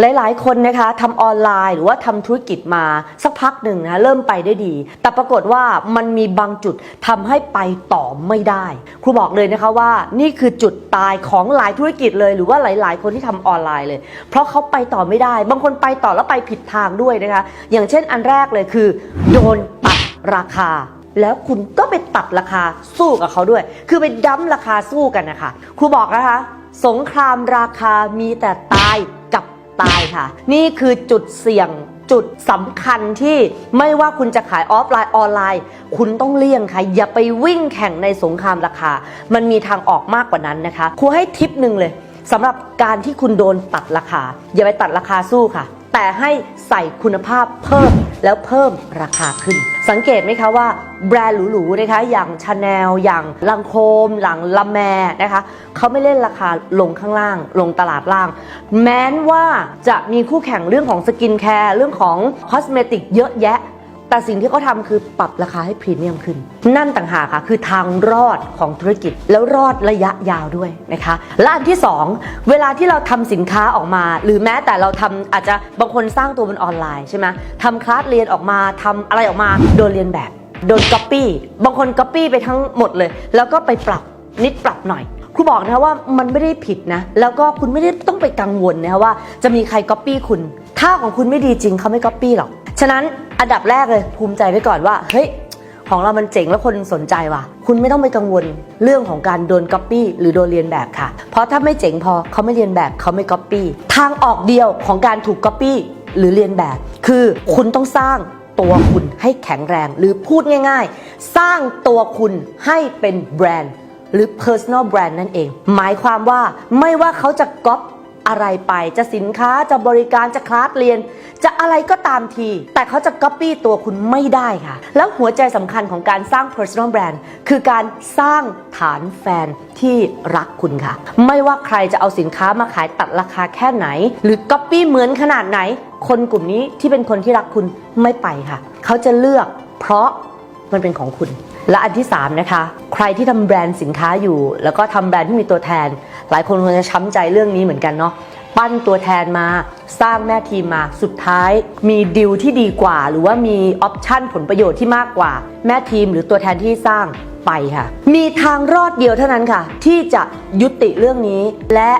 หลาย ๆ คนนะคะทำออนไลน์หรือว่าทำธุรกิจมาสักพักหนึ่งนะเริ่มไปได้ดี แต่ปรากฏว่ามันมีบางจุดทำให้ไปต่อไม่ได้ ครูบอกเลยนะคะว่านี่คือจุดตายของหลายธุรกิจเลย หรือว่าหลาย ๆ คนที่ทำออนไลน์เลย เพราะเขาไปต่อไม่ได้ บางคนไปต่อแล้วไปผิดทางด้วยนะคะ อย่างเช่นอันแรกเลยคือ โดนตัดราคาแล้วคุณก็ไปตัดราคาสู้กับเขาด้วย คือไปดั้มราคาสู้กันนะคะ ครูบอกนะคะ สงครามราคามีแต่ตายกับ ตายค่ะ นี่คือจุดเสี่ยงจุดสำคัญที่ไม่ว่าคุณจะขายออฟไลน์ออนไลน์ คุณต้องเลี่ยงค่ะ อย่าไปวิ่งแข่งในสงครามราคา มันมีทางออกมากกว่านั้นนะคะครูให้ทิปหนึ่งเลยสำหรับการที่คุณโดนตัดราคา อย่าไปตัดราคาสู้ค่ะ แต่ให้ใส่คุณภาพเพิ่ม แล้วเพิ่มราคาขึ้น สังเกตไหมคะว่าแบรนด์หรูๆนะคะอย่างชาแนลอย่างลังโคมหลังลาแมนะคะเขาไม่เล่นราคาลงข้างล่าง ลงตลาดล่าง แม้นว่าจะมีคู่แข่งเรื่องของสกินแคร์เรื่องของคอสเมติกเยอะแยะ แต่สิ่งที่เขาทำคือปรับราคาให้พรีเมียมขึ้น นั่นต่างหากค่ะ คือทางรอดของธุรกิจแล้วรอดระยะยาวด้วยนะคะ และอันที่ 2 เวลาที่เราทำสินค้าออกมา หรือแม้แต่เราทำอาจจะบางคนสร้างตัวบนออนไลน์ใช่ไหมทำคลาสเรียนออกมาทำอะไรออกมาโดนเรียนแบบโดนก๊อปปี้บางคนก๊อปปี้ไปทั้งหมดเลย แล้วก็ไปปรับนิดปรับหน่อยครูบอกนะว่ามันไม่ได้ผิดนะ แล้วก็คุณไม่ได้ต้องไปกังวลนะว่าจะมีใครก๊อปปี้คุณ ถ้าของคุณไม่ดีจริงเขาไม่ก๊อปปี้หรอก ฉะนั้นอันดับแรกเลยภูมิใจไว้ก่อนว่าเฮ้ยของเรามันเจ๋งแล้วคนสนใจว่ะ คุณไม่ต้องไปกังวลเรื่องของการโดนก๊อปปี้หรือโดนเรียนแบบค่ะ เพราะถ้าไม่เจ๋งพอเขาไม่เรียนแบบเขาไม่ก๊อปปี้ทางออกเดียวของการถูกก๊อปปี้หรือเรียนแบบ คือคุณต้องสร้างตัวคุณให้แข็งแรง หรือพูดง่ายๆ สร้างตัวคุณให้เป็นแบรนด์หรือ personal brand นั่นเอง หมายความว่าไม่ว่าเขาจะก๊อป อะไรไป จะสินค้าจะบริการจะคลาสเรียน จะอะไรก็ตามที แต่เขาจะก๊อปปี้ตัวคุณไม่ได้ค่ะ แล้วหัวใจสำคัญของการสร้าง personal brand คือการสร้างฐานแฟนที่รักคุณค่ะ ไม่ว่าใครจะเอาสินค้ามาขายตัดราคาแค่ไหน หรือก๊อปปี้เหมือนขนาดไหน คนกลุ่มนี้ที่เป็นคนที่รักคุณไม่ไปค่ะ เขาจะเลือกเพราะมันเป็นของคุณ และอันที่3นะคะใครที่ทำแบรนด์สินค้าอยู่ แล้วก็ทำแบรนด์ที่มีตัวแทน หลายคนคงจะช้ำใจเรื่องนี้เหมือนกันเนาะปั้นตัวแทนมาสร้างแม่ทีมมาสุดท้าย มีดิวที่ดีกว่า หรือว่ามีออปชั่นผลประโยชน์ที่มากกว่า แม่ทีมหรือตัวแทนที่สร้างไปค่ะ มีทางรอดเดียวเท่านั้นค่ะ ที่จะยุติเรื่องนี้และ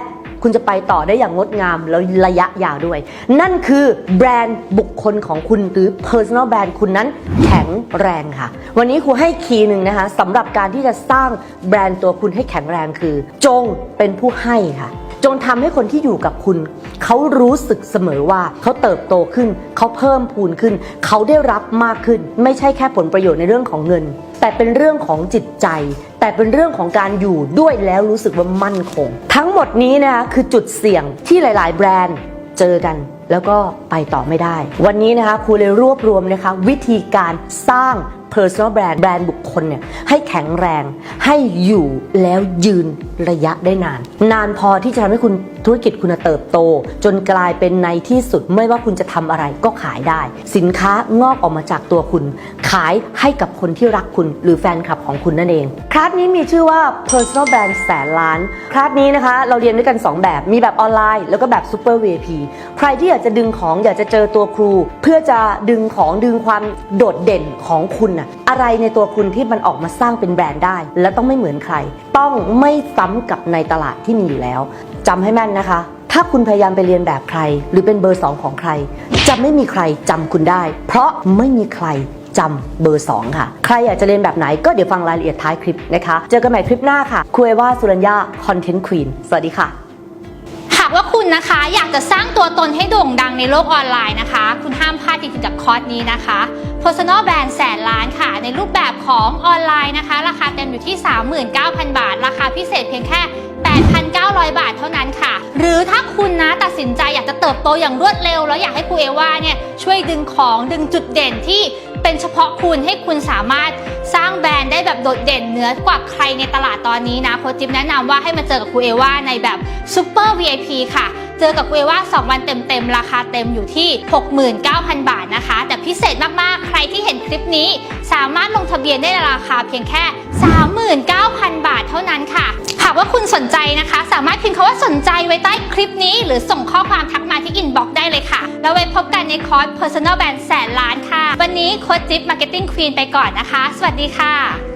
คุณจะไปต่อได้อย่างงดงามแล้วระยะยาวด้วย นั่นคือแบรนด์บุคคลของคุณหรือ personal brand คุณนั้นแข็งแรงค่ะ วันนี้ครูให้คีย์หนึ่งนะคะสำหรับการที่จะสร้างแบรนด์ตัวคุณให้แข็งแรงคือ จงเป็นผู้ให้ค่ะ จนทำให้คนที่อยู่กับคุณ เขารู้สึกเสมอว่าเขาเติบโตขึ้น เขาเพิ่มพูนขึ้น เขาได้รับมากขึ้น ไม่ใช่แค่ผลประโยชน์ในเรื่องของเงิน แต่เป็นเรื่องของจิตใจ แต่เป็นเรื่องของการอยู่ด้วยแล้วรู้สึกว่ามั่นคง ทั้งหมดนี้นะคะคือจุดเสี่ยงที่หลาย ๆ แบรนด์เจอกันแล้วก็ไปต่อไม่ได้ วันนี้นะคะครูเลยรวบรวมนะคะวิธีการสร้าง personal brand แบรนด์บุคคลเนี่ยให้แข็งแรงให้อยู่แล้วยืนระยะได้นาน นานพอที่จะทำให้คุณธุรกิจคุณเติบโต จนกลายเป็นในที่สุดไม่ว่าคุณจะทำอะไรก็ขายได้ สินค้างอกออกมาจากตัวคุณ ขายให้กับคนที่รักคุณหรือแฟนคลับของคุณนั่นเอง คลาสนี้มีชื่อว่า personal brand แสนล้าน คลาสนี้นะคะ เราเรียนด้วยกัน 2 แบบมีแบบออนไลน์แล้วก็แบบ super VIP ใครที่อยากจะดึงของอยากจะเจอตัวครู เพื่อจะดึงของดึงความโดดเด่นของคุณอะอะไรในตัวคุณที่มันออกมาสร้างเป็นแบรนด์ได้ และต้องไม่เหมือนใคร ต้องไม่ซ้ำกับในตลาดที่มีอยู่แล้วจำให้แม่นนะคะ ถ้าคุณพยายามไปเรียนแบบใคร หรือเป็นเบอร์สองของใคร จะไม่มีใครจำคุณได้ เพราะไม่มีใครจำเบอร์ 2 ค่ะ ใครอยากจะเรียนแบบไหนก็เดี๋ยวฟังรายละเอียดท้ายคลิปนะคะ เจอกันใหม่คลิปหน้าค่ะคุยว่าสุรัญญาคอนเทนต์ควีนสวัสดีค่ะ ว่าคุณนะคะอยากจะสร้างตัวตนให้โด่งดังในโลกออนไลน์นะคะ คุณห้ามพลาดจริงๆกับคอร์สนี้นะคะ Personal Brand แสนล้านค่ะ ในรูปแบบของออนไลน์นะคะ ราคาเต็มอยู่ที่ 39,000 บาท ราคาพิเศษเพียงแค่ 8,900 บาทเท่านั้นค่ะ หรือถ้าคุณนะตัดสินใจอยากจะเติบโตอย่างรวดเร็ว แล้วอยากให้ครูเอว่าเนี่ยช่วยดึงของดึงจุดเด่นที่ เป็นเฉพาะคุณให้คุณสามารถสร้างแบรนด์ได้แบบโดดเด่นเหนือกว่าใครในตลาดตอนนี้นะโค้ชจิ๊บแนะนำว่าให้มาเจอกับครูเอว่าในแบบ Super VIP ค่ะ จอกับเวว่า 2 วันเต็มๆ ราคาเต็มอยู่ที่ 69,000 บาทนะคะ แต่พิเศษมากๆ ใครที่เห็นคลิปนี้ สามารถลงทะเบียนได้ราคาเพียงแค่ 39,000 บาทเท่านั้นค่ะ หากว่าคุณสนใจนะคะ สามารถพิมพ์คำว่าสนใจไว้ใต้คลิปนี้ หรือส่งข้อความทักมาที่อินบ็อกซ์ได้เลยค่ะ แล้วไว้พบกันในคอร์ส Personal Brand แสนล้านค่ะ วันนี้โค้ชจิ๊บ Marketing Queen ไปก่อนนะคะ สวัสดีค่ะ